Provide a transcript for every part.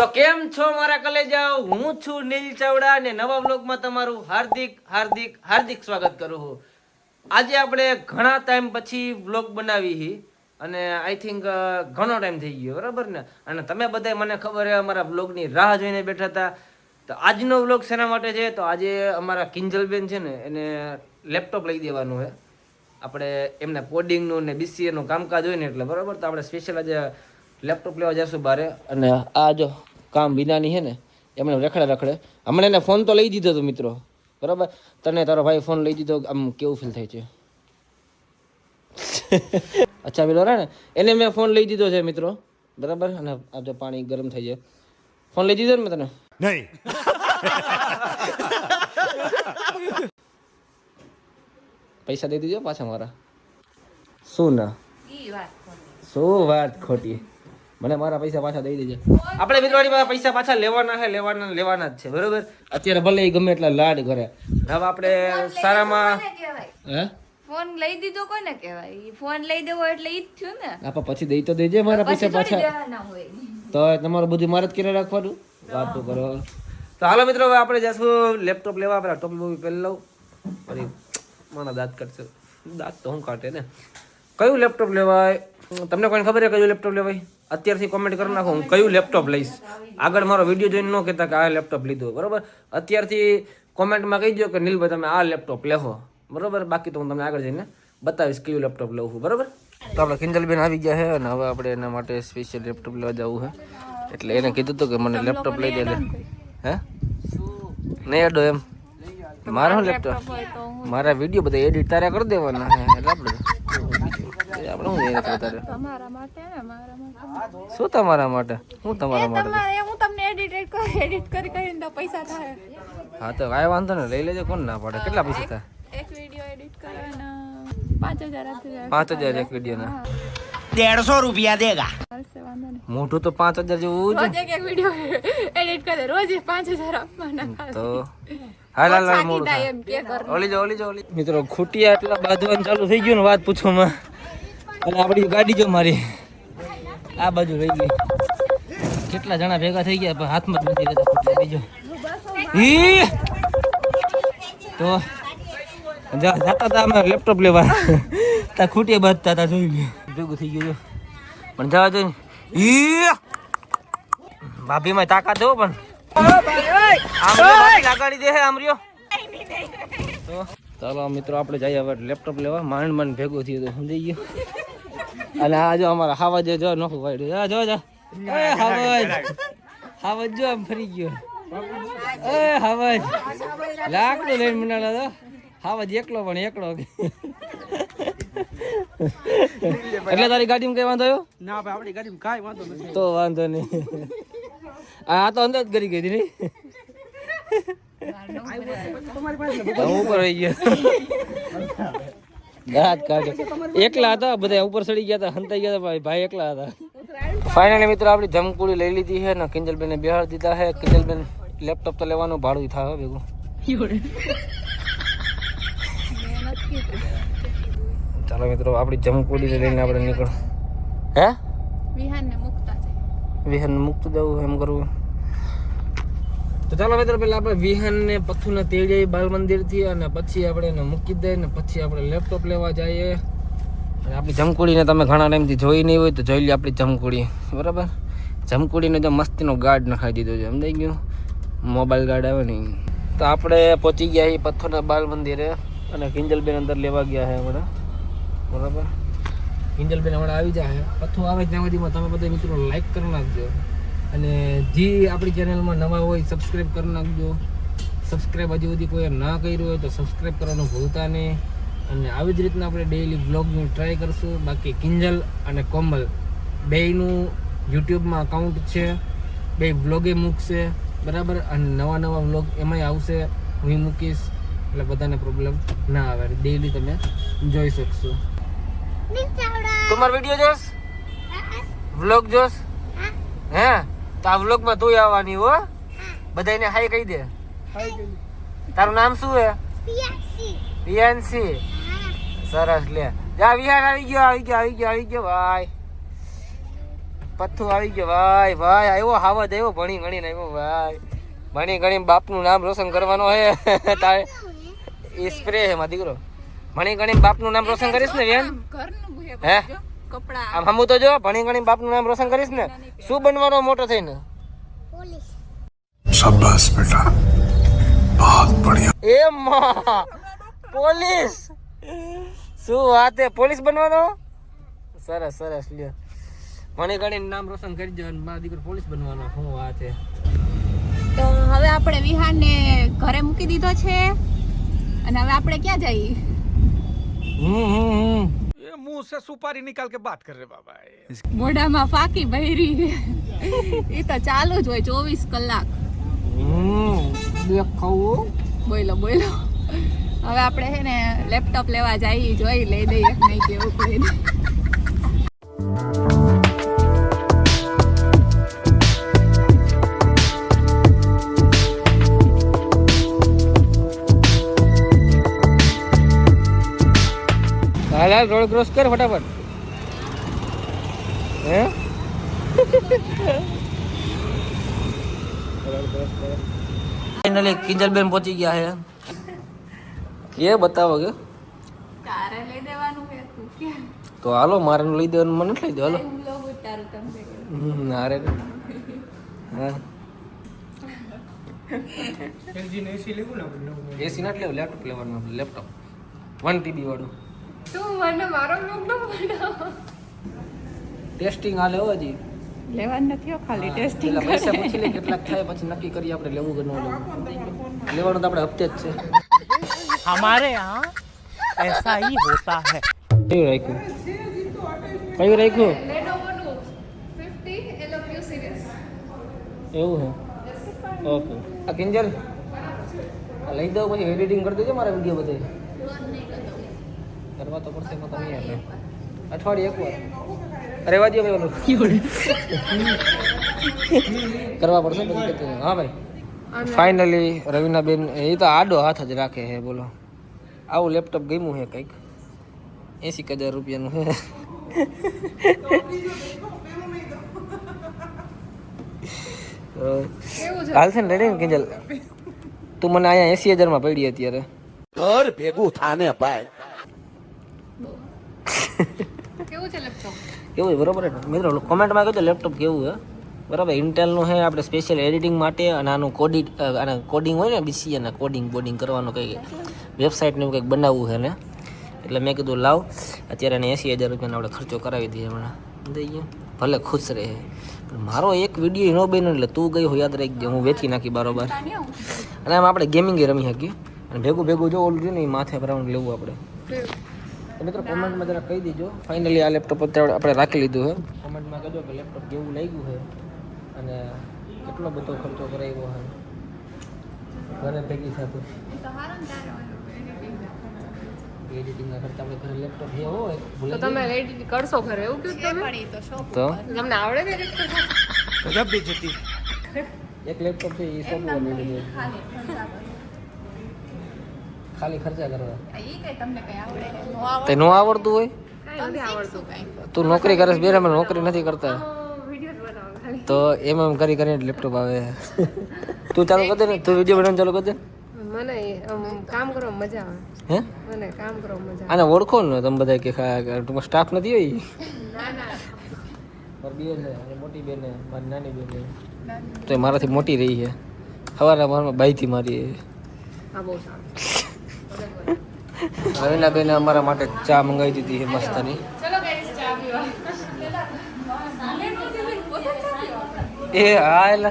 તો કેમ છો મારા કલેજાઓ? હું છું નીલ ચાવડા અને નવા વ્લોગમાં તમારું હાર્દિક હાર્દિક હાર્દિક સ્વાગત કરું છું. આજે આપણે ઘણા ટાઈમ પછી વ્લોગ બનાવી હી અને આઈ થિંક ઘણો ટાઈમ થઈ ગયો, બરાબર ને? અને તમે બધા મને ખબર છે અમારા વ્લોગની રાહ જોઈને બેઠા હતા. તો આજનો વ્લોગ શેના માટે છે? તો આજે અમારા કિંજલબેન છે ને, એને લેપટોપ લઈ દેવાનું છે આપણે એમને કોડિંગનું ને બીસીએનું કામકાજ હોય ને એટલે, બરાબર? તો આપણે સ્પેશિયલ આજે લેપટોપ લેવા જઈશું બારે. અને આ જો કામ વિનાની છે ને એમણે રખડે રખડે. હમણાં એને ફોન તો લઈ દીધો હતો મિત્રો. બરાબર? તને તારો ભાઈ ફોન લઈ દીધો આમ કેવું ફીલ થાય છે? અચ્છા પેલો ને એને મેં ફોન લઈ દીધો છે મિત્રો. બરાબર? અને આપણે પાણી ગરમ થઈ જાય. ફોન લઈ દીધો ને મેં તને? નહીં. પૈસા દઈ દીધો પાછા મારા. શું ના? શું વાત ખોટી? મને મારા પૈસા પાછા દઈ દેજે. આપણે મિત્રવાડી પાસે પૈસા પાછા લેવાના છે લેવાના લેવાના જ છે બરોબર? અત્યારે ભલે ઈ ગમે એટલા લાડ કરે. હવે આપણે સારામાં હે? ફોન લઈ દીધો કોને કહેવાય? ઈ ફોન લઈ દેવો એટલે ઈ જ થયું ને. આપા પછી દઈ તો દેજે મારા પૈસા પાછા. તો તમારું બધું મારે જ કરી રાખવાનું? વાત તો કરો. તો હાલો મિત્રો હવે આપણે જશું લેપટોપ લેવા. આપણે ટોપી બોપી પહેરી લઉં. પછી મારા દાંત કાઢશે. દાંત તો હું કાઢે ને. કયું લેપટોપ લેવાય? તમને કોઈને ખબર છે કયું લેપટોપ લેવાય? અત્યારથી કોમેન્ટ કરી નાખો હું કયું લેપટોપ લઈશ? આગળ મારો વીડિયો જોઈને ન કહેતા કે આ લેપટોપ લીધું બરોબર? અત્યારથી કોમેન્ટમાં કહી દો કે નીલભાઈ તમે આ લેપટોપ લેહો. બરાબર? બાકી તો હું તમને આગળ જઈને બતાવીશ કયું લેપટોપ લઉં છું બરાબર? તો આપણે કિંજલબેન આવી ગયા છે અને હવે આપણે એના માટે સ્પેશિયલ લેપટોપ લેવા જવું છે. એટલે એને કીધું હતું કે મને લેપટોપ લઈ દે લે. હે? નહીં અડો એમ. મારો લેપટોપ મારા વીડિયો બધા એડિટ તારે કરી દેવાના હે એટલે આપણે વાંધો ને લઈ લેજો કોણ ના પડે? કેટલા પૈસા પાંચ હજાર રૂપિયા મોટું તો પાંચ હજાર જેવું એડિટ કરે પાંચ હજાર તો હાલ હાલ ઓલી જો મિત્રો ખૂટિયા એટલા બાજુ ચાલુ થઈ ગયું ને વાત પૂછવામાં. અને આપણી ગાડી જો મારી. આ બાજુ રહી ગઈ. કેટલા જણા ભેગા થઈ ગયા હાથમાં નથી રહેતા બીજો! તો જતા હતા અમે લેપટોપ લેવા. તા ખૂટિયા બાંધતા હતા, જોઈ લે ભેગું થઈ ગયું પણ જવા ને. ઈ! ભાભીમાં તાકાત દેવો પણ. લગાડી દે હે તો ચાલો મિત્રો, આપણે જઈએ હવે લેપટોપ લેવા. માંડ માંડ ભેગું થયું તો સમજાઈ ગયું? અને આ જો અમારા હાવા જે જો નોખું વાળ્યું જો જો. જા એ હાવજ. હાવજ જો આમ ફરી ગયો. એ હાવજ. લાકડું લઈને મનાલા તો. હાવજ એકલો પણ એકલો. એટલે તારી ગાડીમાં કઈ વાંધો આવ્યો? ના ભાઈ આપણી ગાડીમાં કાંઈ વાંધો નથી. તો વાંધો નહીં. આ તો અંદર જ કરી ગઈ હતી નહીં હું ઉપર રહી ગયો. દાંત કાઢે એકલા હતા બધા ઉપર ચડી ગયા હતા હંતાઈ ગયા હતા ભાઈ ભાઈ એકલા હતા. ફાઇનલી મિત્રો આપણી જમકુડી લઈ લીધી છે ને કિંજલબેને બિહાર દીધા છે. કિંજલબેન લેપટોપ તો લેવાનું ભાડું થાય ભેગું. ચાલો મિત્રો આપણી જમકુડી લઈને આપણે નીકળ. હે? વિહાન મુક્ત જવું એમ કરવું. તો ચાલો મિત્રો, પહેલાં આપણે વિહાનને પથ્થુને તેડીએ બાલ મંદિરથી અને પછી આપણે એને મૂકી દઈએ ને પછી આપણે લેપટોપ લેવા જઈએ. અને આપણી જમકુડીને તમે ઘણા ટાઈમથી જોઈ નહીં હોય તો જોઈ લે આપણી જમકુડી. બરાબર? જમકુડીને જો મસ્તીનો ગાર્ડ નખાઈ દીધો છે. સમજાઈ ગયું? મોબાઈલ ગાર્ડ આવે ને તો આપણે પહોંચી ગયા છીએ પથ્થરના બાલ મંદિરે અને કિંજલબેન અંદર લેવા ગયા છે હમણાં. બરાબર? કિંજલબેન હમણાં આવી જાય પથ્થું આવે ત્યાં સુધીમાં તમે બધા મિત્રો લાઈક કરી નાખજો. અને જે આપણી ચેનલમાં નવા હોય સબસ્ક્રાઈબ કરી નાખજો. સબસ્ક્રાઈબ હજી સુધી કોઈ ના કર્યું હોય તો સબસ્ક્રાઈબ કરવાનું ભૂલતા નહીં. અને આવી જ રીતના આપણે ડેઈલી વ્લોગનું ટ્રાય કરશું. બાકી કિંજલ અને કોમલ બેયનું યુટ્યુબમાં અકાઉન્ટ છે. બે વ્લોગે મૂકશે. બરાબર? અને નવા નવા વ્લોગ એમાંય આવશે. હું મૂકીશ. એટલે બધાને પ્રોબ્લેમ ના આવે. ડેઈલી તમે જોઈ શકશો. તમારો વીડિયો જોશ? વ્લોગ જોશ? હે? તો આ વ્લોગમાં તું આવવાની હો. બધાને હાય કહી દે. તારું નામ શું હે? પિયાન્સી. સરસ લે. જા વિહાર આવી ગયો આવી ગયો આવી ગયો આવી ગયો ભાઈ. પથ્થુ આવી ગયો ભાઈ ભાઈ આવ્યો હાવજ આવ્યો ભણી ગણીને આવ્યો ભાઈ. ભણી ગણી બાપનું નામ રોશન કરવાનો હે. તારે એ સ્પ્રે હે. માં દીકરો. ભણી ગણી બાપનું નામ રોશન કરીશ ને બેન હે? કપડાં. આમ હમું તો જો ભણી ગણી બાપનું નામ રોશન કરીશ ને શું બનવાનો મોટો થઈને? શાબાશ બેટા. બહુત બઢિયા. એ માં પોલીસ. શું વાત હે પોલીસ બનવાનો? સરસ સરસ લ્યો. ભણી ગણી નામ રોશન કરી દો અને મારો દીકરો પોલીસ બનવાનો. શું વાત હે તો હવે આપણે વિહારને ઘરે મૂકી દીધો છે. અને હવે આપણે ક્યાં જઈએ? હમ હમ હમ. मुंह से सुपारी निकाल के बात कर रहे बाबा મોઢામાં ફાકી બહેરી એ તો ચાલુ જ હોય ચોવીસ કલાક હમ દેખાવું બોલો બોલો હવે આપણે છે ને લેપટોપ લેવા જઈએ જોઈ લઈ દઈએ નહીં કેવું કોઈ હાલ હાલ રોડ ક્રોસ કર ફટાફટ. હે? ફાઇનલી કિંજલબેન પહોંચી ગયા હે કે બતાવો કે? તારે લઈ દેવાનું છે તું કે તો હાલો મારે લઈ દેવાનું મને નથી લઈ દો હાલો. હારે હા. એસી ના જ લેવું લેપટોપ લેવાનું લેપટોપ વન ટીબી વાળું. તું મને મારો બ્લોગ નો બનાવો ટેસ્ટિંગ હાલે હો હજી લેવાનું નથી હો ખાલી ટેસ્ટિંગ પેલા પૈસા પૂછી લે કેટલાક થાય પછી નક્કી કરીએ આપણે લેવું કે ન લેવું લેવાનું તો આપણે હપ્તે જ છે हमारे यहाँ ऐसा ही होता है કયું રાખ્યું કયું રાખ્યું લેનોવોનું 50 LW સિરીઝ એવું છે ઓકે આ કિંજલ આ લઈ દઉં પછી એડિટિંગ કરી દેજો મારા વિડીયો બધે કરવા તો પડશે એમાં તમે યાર અઠવાડિયે એકવાર. રેવા દો ભાઈ ઓલું. કરવા પડશે પછી હા ભાઈ. ફાઇનલી રવિના બેન એ તો આડો હાથ જ રાખે હે બોલો. આવું લેપટોપ ગમ્યું હે કંઈક? એસી હજાર રૂપિયાનું હે. હાલશે ને રેડી ને કિંજલ? તું મને અહીંયા એસી હજારમાં પડી અત્યારે. ઘર ભેગું થાને ભાઈ. કેવું છે લેપટોપ કેવું બરોબર? મિત્રો કોમેન્ટમાં કહેજો લેપટોપ કેવું છે. બરાબર? ઇન્ટેલનું છે આપણે સ્પેશિયલ એડિટિંગ માટે અને આનું કોડિટ આના કોડિંગ હોય ને બીસી ને કોડિંગ બોડિંગ કરવાનું કંઈક વેબસાઇટને એવું કંઈક બનાવવું છે ને. એટલે મેં કીધું લાવ. અત્યારે એને એંસી હજાર રૂપિયાનો આપણે ખર્ચો કરાવી દઈએ હમણાં. દઈ ગયો? ભલે ખુશ રહે. પણ મારો એક વીડિયો ન બન્યો એટલે તું ગઈ હોય યાદ રાખી દે હું વેચી નાખી બરોબર. અને આમ આપણે ગેમિંગ રમી શકીએ. અને ભેગું ભેગું જો ઓલું ને એ માથે બ્રાઉન્ડ લેવું આપણે. તો મિત્રો કોમેન્ટમાં જરા કહી દેજો. ફાઇનલી આ લેપટોપ અત્યારે આપણે રાખી લીધું છે. કોમેન્ટમાં કહેજો કે લેપટોપ કેવું લાગ્યું છે અને કેટલો બધો ખર્ચો કરાવ્યો છે. ઘરે ભેગી થતું એડિટિંગના ખર્ચા આપણે ઘરે લેપટોપ જે હોય તો તમે એડિટિંગ કરશો ઘરે એવું કયું તમે? એક લેપટોપ છે એ સોંપવું ખાલી ખર્ચા કરવા. ઈ કઈ તમને કઈ આવડે? નો તે ન આવડતું. હોય તું નોકરી કરે છે બેરામાં નોકરી નથી કરતા. તો એમ એમ કરી કરીને લેપટોપ આવે. તું ચાલુ કરી દે ને. તું વીડિયો બનાવવાનું ચાલુ કરી દે. મને આમ કામ કરવા મજા આવે. હે? મને કામ કરવા મજા આને ઓળખો ને તમે બધા કે કે ટૂંકમાં સ્ટાફ નથી હોય? ના ના. મારી બેન મોટી બેન મારી નાની બેન તો એ મારાથી મોટી રહી છે. સવારના મારમાં બાઈથી મારી આ બહુ સારું. રવિના બેને અમારા માટે ચા મંગાવી દીધી છે મસ્તાની. ચલો ગાઈસ ચા પીવા. એ હા એટલે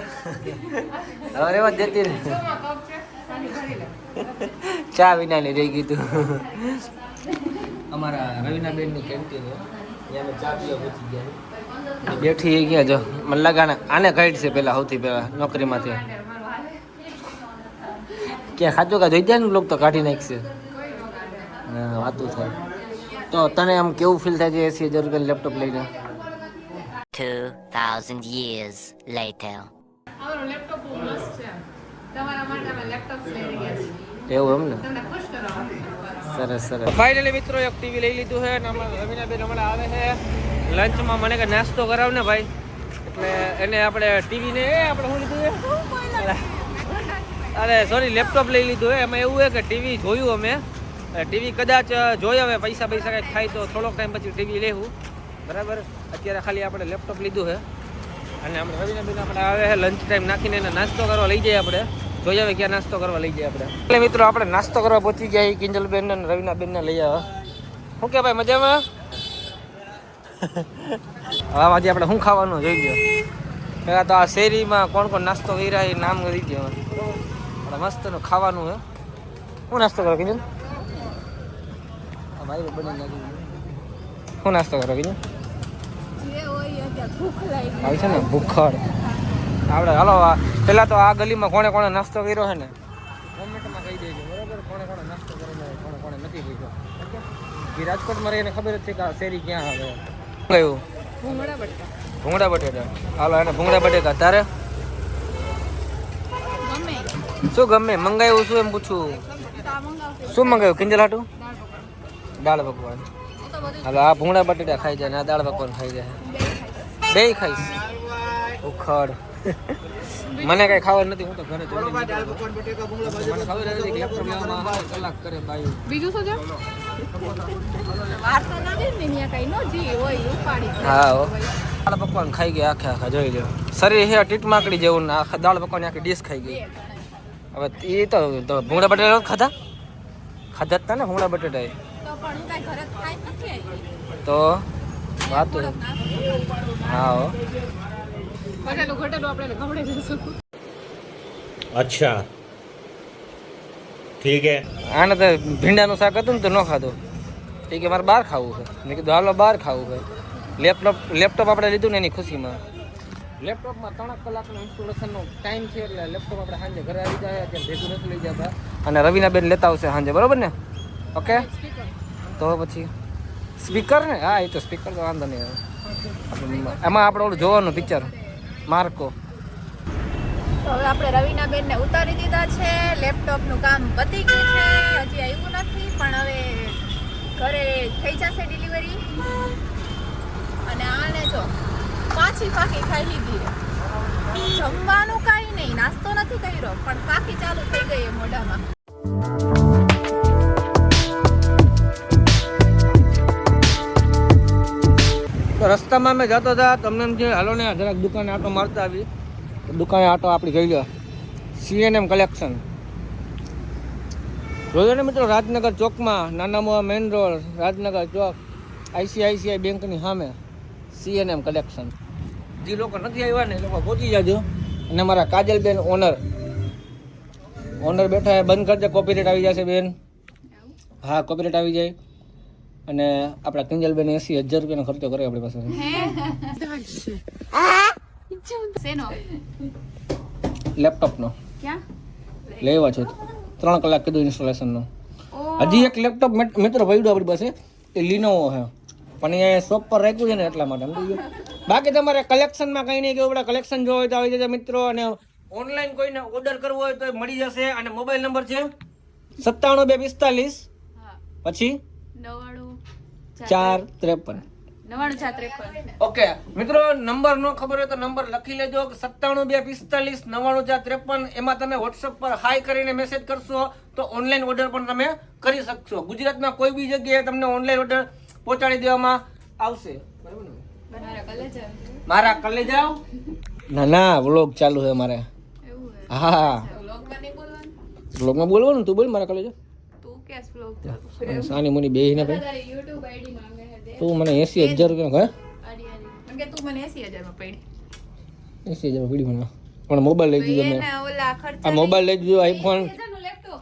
હવે રેવા જ દેતી ચા વિનાની રહી ગયું તું. અમારા રવિના બેનની કેન્ટીન ત્યાં ચા પીવા પહોંચી ગયા બેઠી ગયા જો? મને લાગે આને ગાઈડ છે પેલા સૌથી પહેલાં નોકરીમાંથી. ક્યાં ખાજો કા જોઈ જાય ને લોક તો કાઢી નાખશે. હા વાતું થાય. તો તને આમ કેવું ફીલ થાય છે એસી હજાર રૂપિયા લેપટોપ લઈને? 2,000 years later. એવું એમ ને? સરસ સરસ. ફાઇનલી મિત્રો એક ટીવી લઈ લીધું છે અને અમારા રવિના બેન હમણાં આવે છે. લંચમાં મને કે નાસ્તો કરાવ ને ભાઈ. એટલે એને આપણે ટીવી ને એ આપણે શું લીધું છે? અરે સોરી લેપટોપ લઈ લીધું એમાં એવું છે કે ટીવી જોયું અમે. ટીવી કદાચ જોઈ હવે પૈસા પૈસા કંઈક થાય તો થોડોક ટાઈમ પછી ટીવી લેવું. બરાબર? અત્યારે ખાલી આપણે લેપટોપ લીધું છે અને આપણે રવિના આપણે આવે છે લંચ ટાઈમ નાખીને એને નાસ્તો કરવા લઈ જઈએ આપણે. જોઈએ હવે ક્યાં નાસ્તો કરવા લઈ જઈએ આપણે. એટલે મિત્રો, આપણે નાસ્તો કરવા પહોંચી ગયા કિંજલબેન અને રવિનાબેનને લઈ આવે. શું કે ભાઈ, મજામાં? હવે આજે આપણે શું ખાવાનું જોઈ ગયો પહેલાં તો આ શેરીમાં કોણ કોણ નાસ્તો કરી રહ્યા એ નામ કરી દો આપણે મસ્તનું ખાવાનું હે. શું નાસ્તો કરો કીધું ભાઈ બની નાખી શું નાસ્તો કરો લાગી. આવી છે ને ભૂખડ. આપણે હાલો પેલા પહેલાં તો આ ગલીમાં કોણે કોણે નાસ્તો કર્યો છે ને? કોમેન્ટમાં કહી દેજો બરાબર? કોણે કોણે નાસ્તો કરેલો છે કોણે કોણે નથી કર્યો. રાજકોટમાં રહીને ખબર જ છે કે આ શેરી ક્યાં આવે. કયું ભૂંગળા બટેટા. ભૂંગળા બટેટા. હાલો એને ભૂંગળા બટેકા તારે? શું ગમે? મંગાવ્યું શું એમ પૂછું? શું મંગાવ્યું? કિંજલ હાટું? દાળ પકવાન. હાલો આ ભૂંગળા બટેટા ખાઈ જાય ને આ દાળ પકવાન ખાઈ જાય. બે ખાઈશ. ઉખડ. મને કઈ ખાવા નથી હું તો ઘરે મને ખબર હતી કે લેપટોપ લેવામાં કલાક કરે બીજું શું છે? દાળ પકવાન ખાઈ ગયા આખે આખા જોઈ લો શરીર હે ટીટ માકડી જેવું ને આખા દાળ પકવાન આખી ડીશ ખાઈ ગઈ. હવે એ તો ભૂંગળા બટેટા ખાધા? ખાધા હતા ને ભૂંગળા બટેટા એ. તો વાત હા અચ્છા. ઠીક હે. આને તો ભીંડાનું શાક હતું ને તો ન ખાધું. ઠીક કે મારે બહાર ખાવું છે. મેં કીધું હાલો બહાર ખાવું છે લેપટોપ લેપટોપ આપણે લીધું ને એની ખુશીમાં. લેપટોપમાં ત્રણ કલાકનો ઇન્સ્ટોલેશનનો ટાઈમ છે એટલે લેપટોપ આપણે સાંજે ઘરે આવી જાય અત્યારે ભેગું નથી લઈ જતા. અને રવિના બેન લેતા આવશે સાંજે બરાબર ને? ઓકે? તો પછી સ્પીકર ને? હા એ તો સ્પીકર તો વાંધો નહીં એમાં આપણે ઓલું જોવાનું પિક્ચર માર્કો. તો હવે આપણે રવિના બેનને ઉતારી દીધા છે લેપટોપનું કામ પતી ગયું છે હજી આવ્યું નથી પણ હવે ઘરે થઈ જશે ડિલિવરી અને આને જો પાછી ફાકી ખાઈ લીધી જમવાનું કાંઈ નહીં, નાસ્તો નથી કર્યો, પણ ફાકી ચાલુ થઈ ગઈ મોઢામાં. તો રસ્તામાં અમે જતો હતા, તમને એમ કે હાલો ને જરાક દુકાને આટો મારતા આવી. દુકાને આટો આપણી જઈ ગયો. સીએનએમ કલેક્શન જોયો ને મિત્રો, રાજનગર ચોકમાં નાના મોવા મેઇન રોડ, રાજનગર ચોક આઈસીઆઈસીઆઈ બેંકની સામે. સીએનએમ કલેક્શન જે લોકો નથી આવ્યા ને એ લોકો પહોંચી જાજો. અને મારા કાજલબેન ઓનર. ઓનર બેઠા એ બંધ કરજે કોપીરેટ આવી જશે બેન. હા કોપીરેટ આવી જાય. અને આપણા કિંજલબેન એસી હજાર રૂપિયાનો ખર્ચો કરે આપણી પાસે. લેપટોપનો ક્યાં? લેવા છે. ત્રણ કલાક કીધું ઇન્સ્ટોલેશનનો હજી એક લેપટોપ મિત્રો પડ્યું આપણી પાસે. એ લીનોવો છે. પણ એ શોપ પર રાખ્યું છે ને એટલા માટે સમજી બાકી તમારે કલેક્શનમાં કંઈ નહીં કેવું પડે કલેક્શન જોવો હોય તો આવી જશે મિત્રો અને ઓનલાઈન કોઈને ઓર્ડર કરવો હોય તો એ મળી જશે. અને મોબાઈલ નંબર છે સત્તાણું બે પિસ્તાલીસ પછી નવાણું ચાર ત્રેપન. ચાર ત્રેપન ઓકે મિત્રો નંબર નો ખબર હોય તો નંબર લખી લેજો સત્તાણું બે પિસ્તાલીસ નવ્વાણું ચાર ત્રેપન. એમાં તમે વોટ્સઅપ પર હાઈ કરીને મેસેજ કરશો તો ઓનલાઈન ઓર્ડર પણ તમે કરી શકશો. ગુજરાતમાં કોઈ બી જગ્યાએ તમને ઓનલાઈન ઓર્ડર પહોંચાડી દેવામાં આવશે. મારા કલે જાઓ. ના ના વ્લોગ ચાલુ છે મારે એવું હા? વ્લોગમાં બોલવાનું? તું બોલ મારા કલે જાઓ તું કેસ વ્લોગ ચાલુ સાની મુની બે ને ભાઈ. તારી યુટ્યુબ આઈડી માંગે છે દે તું મને એસી હજાર રૂપિયા ઘરે આડી આડી. કેમ કે તું મને 80000 માં પડી. એસી હજાર પીડી મને. પણ મોબાઈલ લઈ દીધો મેં. એના ઓલા ખર્ચા આ મોબાઈલ લઈ દીધો આઈફોન 80000 નું લેપટોપ.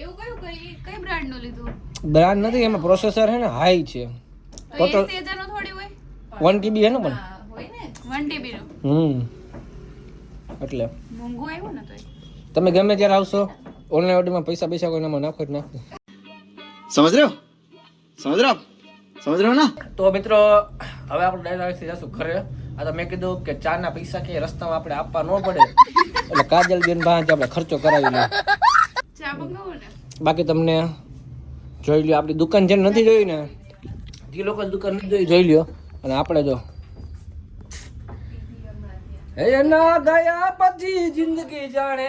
એવું કયું કઈ કઈ બ્રાન્ડનું લીધું? બ્રાન્ડ નથી એમાં પ્રોસેસર હે ને હાઈ છે. ટોટલ વન ટીબી હે ને. પણ હમ. એટલે. તમે ગમે ત્યારે આવશો ઓનલાઈન ઓર્ડરમાં પૈસા પૈસા કોઈ નામાં નાખો જ નાખો સમજ રહ્યો? સમજ રહ્યો? સમજ રહ્યો ને? તો મિત્રો હવે આપણે ડાયરેક્ટ જશું ઘરે. આ તો મેં કીધું કે ચા ના પૈસા કે રસ્તામાં આપણે આપવા ન પડે. એટલે કાજલ બેન ભાંજ આપણે ખર્ચો કરાવી લે બાકી તમને જોઈ લ્યો, આપણી દુકાન જેને નથી જોઈ ને, જે લોકો દુકાન નથી જોઈ જોઈ લ્યો. અને આપણે જો. એના ગયા પછી જિંદગી જાણે.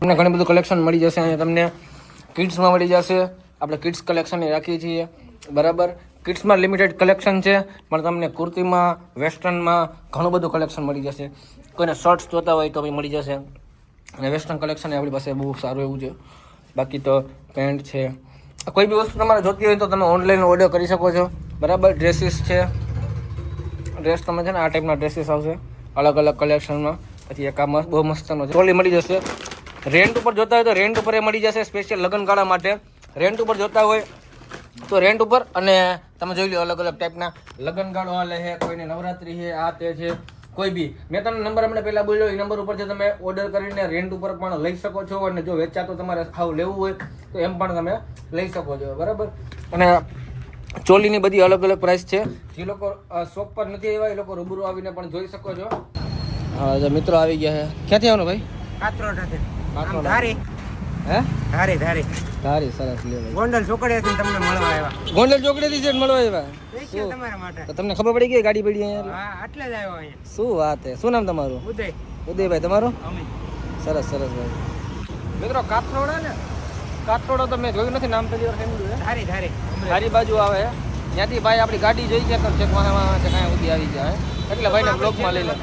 તમને ઘણું બધું કલેક્શન મળી જશે અહીંયા, તમને કિડ્સમાં મળી જશે. આપણે કિડ્સ કલેક્શન રાખીએ છીએ. બરાબર? કિડ્સમાં લિમિટેડ કલેક્શન છે, પણ તમને કુર્તીમાં વેસ્ટર્નમાં ઘણું બધું કલેક્શન મળી જશે. કોઈને શર્ટ્સ જોતા હોય તો બી મળી જશે. અને વેસ્ટર્ન કલેક્શન આપણી પાસે બહુ સારું એવું છે. બાકી તો પેન્ટ છે કોઈ બી વસ્તુ તમારે જોતી હોય તો તમે ઓનલાઈન ઓર્ડર કરી શકો છો. બરાબર? ડ્રેસીસ છે. ડ્રેસ તમે છે ને આ ટાઈપના ડ્રેસીસ આવશે. અલગ અલગ કલેક્શનમાં પછી એક આ મસ્ત, બહુ મસ્તનો ટ્રોલી મળી જશે. રેન્ટ ઉપર જોતા હોય તો રેન્ટ ઉપર એ મળી જશે સ્પેશિયલ લગ્નગાળા માટે. રેન્ટ ઉપર જોતા હોય તો રેન્ટ ઉપર અને તમે જોઈ લો અલગ અલગ ટાઈપના લગ્નગાળો હાલે છે. કોઈને નવરાત્રી છે, આ તે છે. કોઈ બી. મેં તમને નંબર હમણાં પહેલાં બોલ્યો એ નંબર ઉપરથી તમે ઓર્ડર કરીને રેન્ટ ઉપર પણ લઈ શકો છો અને જો વેચાતો તમારે સાવ લેવું હોય તો એમ પણ તમે લઈ શકો છો. બરાબર? અને ચોલીની બધી અલગ અલગ પ્રાઇસ છે. જે લોકો શોપ પર નથી આવ્યા એ લોકો રૂબરૂ આવીને પણ જોઈ શકો છો. હા મિત્રો આવી ગયા છે. ક્યાંથી આવવાનું ભાઈ? કાતરોડ ધારી હે? ધારી ધારી. સરસ લે ભાઈ. ગોંડલ ચોકડીએથી તમને મળવા આવ્યા. ગોંડલ ચોકડીથી જ મળવા આવ્યા? તમારા માટે? તો તમને ખબર પડી ગઈ ગાડી પડી અહીંયા? હા આટલે જ આવ્યો અહીંયા. શું વાત છે શું નામ તમારું? ઉદય. ઉદયભાઈ તમારું? અમિત. સરસ સરસ ભાઈ. મિત્રો કાથરોડા ને? કાથરોડા તો મેં જોયું નથી નામ પહેલી વાર સાંભળ્યું છે. ધારી બાજુ આવે. ત્યાંથી ભાઈ આપણી ગાડી જોઈ છે તો ચેક વાહે કાંઈ ઉધી આવી જાય એટલે ભાઈને બ્લોકમાં લઈ લે.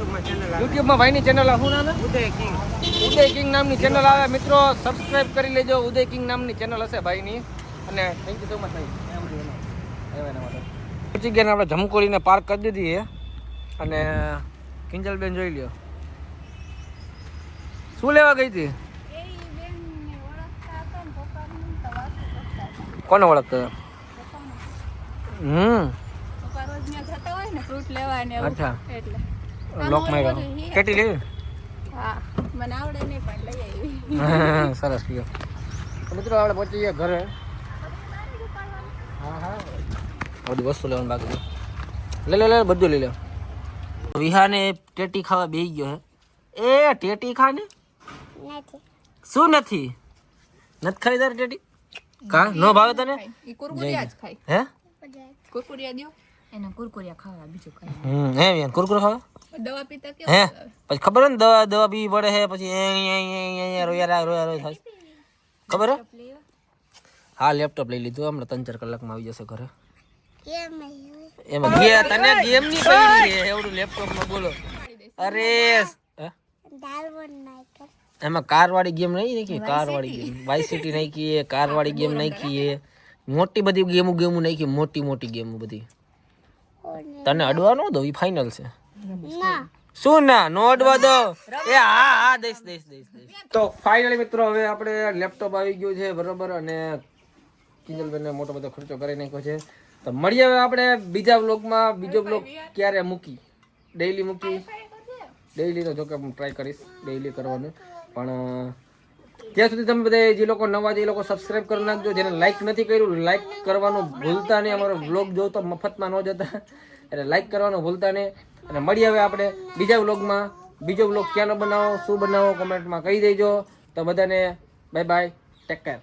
યુટ્યુબમાં ભાઈની ચેનલ શું નામ ઉદય કિંગ. ઉદય કિંગ નામની ચેનલ આવે. મિત્રો સબસ્ક્રાઇબ કરી લેજો. ઉદય કિંગ નામની ચેનલ હશે ભાઈની. અને થેન્ક યુ સો મચ ભાઈ. પહોંચી ગયા આપણે જમકોલીને પાર્ક કરી દીધી છે. અને કિંજલબેન જોઈ લ્યો. શું લેવા ગઈ હતી? કોને ઓળખતો હમ. અચ્છા. એટલે. લોક માર્યો. કેટલી લેવી? હા મને આવડે નહીં પણ લઈ આવી. સરસ કયો મિત્રો આપણે પહોંચી ગયા ઘરે. હા હા. બધી વસ્તુ લેવાનું બાકી લે લે લે બધું લઈ લે. વિહાને ટેટી ખાવા બેહી ગયો હે. એ ટેટી ખા ને શું નથી? નથી ખાઈ તારે ટેટી? કા? નો ભાવે તને? હે? કુરકુરિયા દ્યો. એને કુરકુરિયા ખાવા બીજું ખાય હમ હે કુરકુર ખાવા? દવા પીતા હે? પછી ખબર ને દવા દવા પી પડે હે પછી એ અહીંયા રોયા રા- રોયા રોયા થાય. ખબર હે? હા લેપટોપ લઈ લીધું હમણાં ત્રણ ચાર કલાકમાં આવી જશે ઘરે. એમાં ગયા તને ગેમની પડી છે એવડું લેપટોપમાં બોલો અરે એમાં કાર વાળી ગેમ નહીં નાખી? કાર વાળી ગેમ. વાઈ સિટી નાખી કાર વાળી ગેમ નાખી મોટી બધી ગેમો ગેમો નાખી મોટી મોટી ગેમો બધી. તને અડવા નો દો ઈ ફાઇનલ છે. શું ના? નો અડવા દો. એ હા હા દઈશ દઈશ દઈશ દઈશ. તો ફાઇનલી મિત્રો હવે આપણે લેપટોપ આવી ગયું છે બરોબર? અને કિંજલબેનને મોટો બધો ખર્ચો કરી નાખ્યો છે. તો મળીએ હવે આપણે બીજા વ્લોગમાં બીજો વ્લોગ ક્યારે મૂકી? ડેઈલી મૂકી? ડેઈલી તો જો કે હું ટ્રાય કરીશ ડેઈલી કરવાનું. પણ ત્યાં સુધી તમે બધા જે લોકો નવા એ લોકો સબસ્ક્રાઈબ કરી નાખજો. જેને લાઈક નથી કર્યું લાઈક કરવાનું ભૂલતા નહીં. અમારો વ્લોગ જોવો તો મફતમાં ન જતા. એટલે લાઈક કરવાનું ભૂલતા નહીં. અને મળીએ હવે આપણે બીજા વ્લોગમાં બીજો વ્લોગ ક્યાંનો બનાવો, શું બનાવો કોમેન્ટમાં કહી દેજો. તો બધાને બાય બાય ટેક કેર